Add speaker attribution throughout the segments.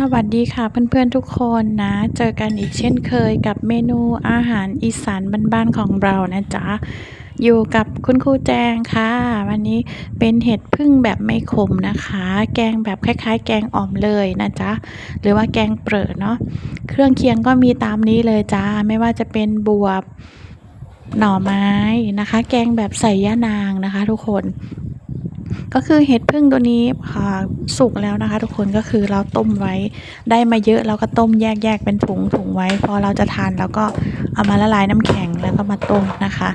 Speaker 1: สวัสดีค่ะเพื่อนๆทุกคนนะ เจอกันอีกเช่นเคยกับเมนูอาหารอีสานบ้านๆของเรานะจ๊ะ อยู่กับคุณครูแจงค่ะ วันนี้เป็นเห็ดพึ่งแบบไม่ขมนะคะ แกงแบบคล้าย ๆ แกงอ่อมเลยนะจ๊ะ หรือว่าแกงเปรอะเนาะเครื่องเคียงก็มีตามนี้เลยจ้าไม่ว่าจะเป็นบวบหน่อไม้นะคะ แกงแบบใส่ย่านางนะคะ ทุกคน ก็คือเห็ดพึ่งตัวนี้ค่ะสุกแล้วนะคะ ทุกคนก็คือเราต้มไว้ได้มาเยอะเราก็ต้มแยกๆเป็นถุงถุงไว้ พอเราจะทานเราก็เอามาละลายน้ำแข็งแล้วก็มาต้มนะคะ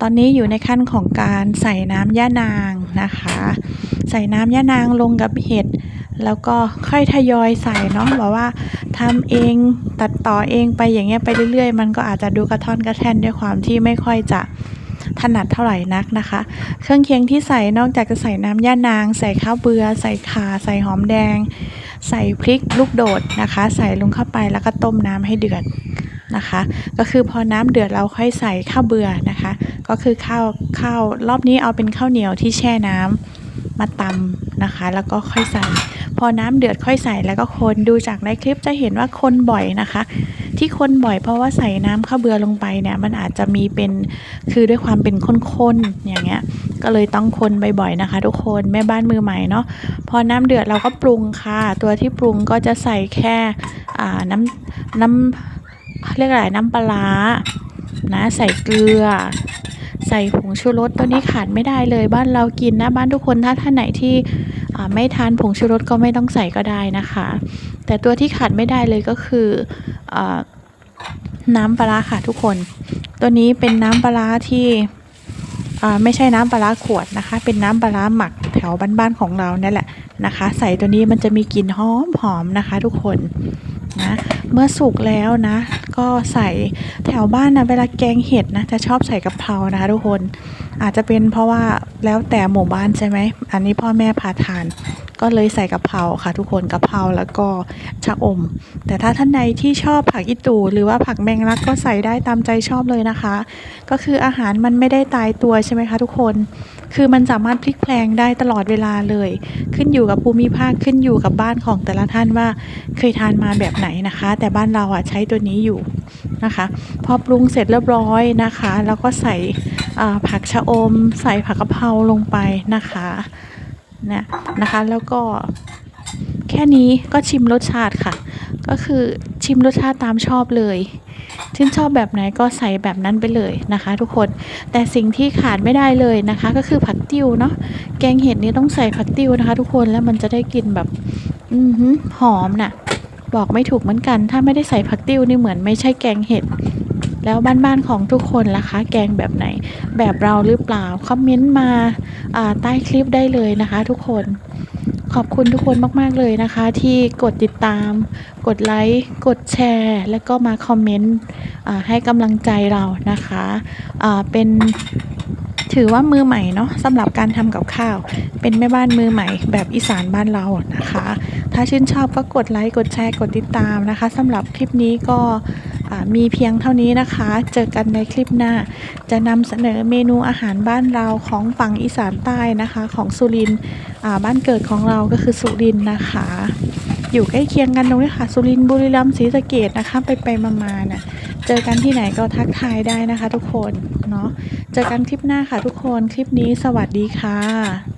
Speaker 1: ตอนนี้อยู่ในขั้นของการใส่น้ำย่านางนะคะ ใส่น้ำย่านางลงกับเห็ดแล้วก็ค่อยทยอยใส่เนาะแบบว่าทำเองตัดต่อเองไปอย่างเงี้ยไปเรื่อยๆ มันก็อาจจะดูกระท่อนกระแท่นด้วยความที่ไม่ค่อยจะ ถนัดเท่าไหร่นักนะคะ เครื่องเคียงที่ใส่นอกจากจะใส่น้ำย่านาง ใส่ข้าวเบือใส่ข่าใส่หอมแดง ใส่พริกลูกโดดนะคะ ใส่ลงเข้าไปแล้วก็ต้มน้ำให้เดือดนะคะ ก็คือพอน้ำเดือดเราค่อยใส่ข้าวเบือนะคะ ก็คือข้าวข้าวรอบนี้เอาเป็นข้าวเหนียวที่แช่น้ำมาตำนะคะ แล้วก็ค่อยใส่ พอน้ำเดือดค่อยใส่แล้วก็คนดูจากในคลิปจะเห็นว่าคนบ่อยนะคะ ที่คนบ่อยเพราะว่าใส่น้ำข้าวเบือลงไปเนี่ยมันอาจจะมีเป็นคือด้วยความเป็นข้นๆอย่างเงี้ยก็เลยต้องคนบ่อยๆนะคะ ทุกคนแม่บ้านมือใหม่เนาะพอน้ำเดือดเราก็ปรุงค่ะ ตัวที่ปรุงก็จะใส่แค่อ่าน้ำน้ำเรียกอะไรน้ำปลานะใส่เกลือใส่ผงชูรสตัวนี้ขาดไม่ได้เลยบ้านเรากินนะบ้านทุกคนถ้าท่านไหนที่ไม่ทานผงชูรสก็ไม่ต้องใส่ก็ได้นะคะ แต่ตัวที่ขาดไม่ได้เลยก็คืออน้ำปลาร้าค่ะทุกคน ตัวนี้เป็นน้ำปลาร้าที่ไม่ใช่น้ำปลาร้าขวดนะคะ เป็นน้ำปลาร้าหมักแถวบ้านๆของเราเนี่ยแหละนะคะ ใส่ตัวนี้มันจะมีกลิ่นหอมหอมนะคะ ทุกคนนะเมื่อสุกแล้วนะ ก็ใส่แถวบ้านนะเวลาแกงเห็ดนะจะชอบใส่กะเพรานะคะ ทุกคนอาจจะเป็นเพราะว่าแล้วแต่หมู่บ้านใช่ไหมอันนี้พ่อแม่พาทานก็เลยใส่กะเพราค่ะ ทุกคนกะเพราแล้วก็ชะอม แต่ถ้าท่านใดที่ชอบผักอีตูหรือว่าผักแมงลักก็ใส่ได้ตามใจชอบเลยนะคะ ก็คืออาหารมันไม่ได้ตายตัวใช่ไหมคะ ทุกคน คือมันสามารถพลิกแพลงได้ตลอดเวลาเลย ขึ้นอยู่กับภูมิภาคขึ้นอยู่กับบ้านของแต่ละท่านว่าเคยทานมาแบบไหนนะคะ แต่บ้านเราอะใช้ตัวนี้อยู่นะคะ พอปรุงเสร็จเรียบร้อยนะคะ แล้วก็ใส่ผักชะอม ใส่ผักกะเพราลงไปนะคะ นะนะคะ แล้วก็แค่นี้ก็ชิมรสชาติค่ะ ก็คือชิมรสชาติตามชอบเลยชื่นชอบแบบไหนก็ใส่แบบนั้นไปเลยนะคะ ทุกคนแต่สิ่งที่ขาดไม่ได้เลยนะคะ ก็คือผักติ้วเนาะแกงเห็ดนี้ต้องใส่ผักติ้วนะคะ ทุกคนแล้วมันจะได้กลิ่นแบบอืหอหอมน่ะ บอกไม่ถูกเหมือนกัน ถ้าไม่ได้ใส่ผักติ้วนี่เหมือนไม่ใช่แกงเห็ด แล้วบ้านๆของทุกคนล่ะคะ แกงแบบไหน แบบเราหรือเปล่า คอมเมนต์มาใต้คลิปได้เลยนะคะทุกคน ขอบคุณทุกคนมากๆเลยนะคะ ที่กดติดตาม กดไลค์ กดแชร์ แล้วก็มาคอมเมนต์ให้กำลังใจเรานะคะเป็นถือว่ามือใหม่เนาะสำหรับการทำกับข้าว เป็นแม่บ้านมือใหม่ แบบอีสานบ้านเรานะคะ ถ้าชื่นชอบก็กดไลค์กดแชร์กดติดตามนะคะสำหรับคลิปนี้ก็ มีเพียงเท่านี้นะคะ เจอกันในคลิปหน้า จะนำเสนอเมนูอาหารบ้านเราของฝั่งอีสานใต้นะคะ ของสุรินทร์บ้านเกิดของเราก็คือสุรินทร์นะคะ อยู่ใกล้เคียงกันตรงนี้ค่ะ สุรินทร์บุรีรัมย์ศรีสะเกดนะคะ ไปไปมามาๆน่ะเจอกันที่ไหนก็ทักทายได้นะคะ ทุกคนเนาะเจอกันคลิปหน้าค่ะทุกคนคลิปนี้สวัสดีค่ะ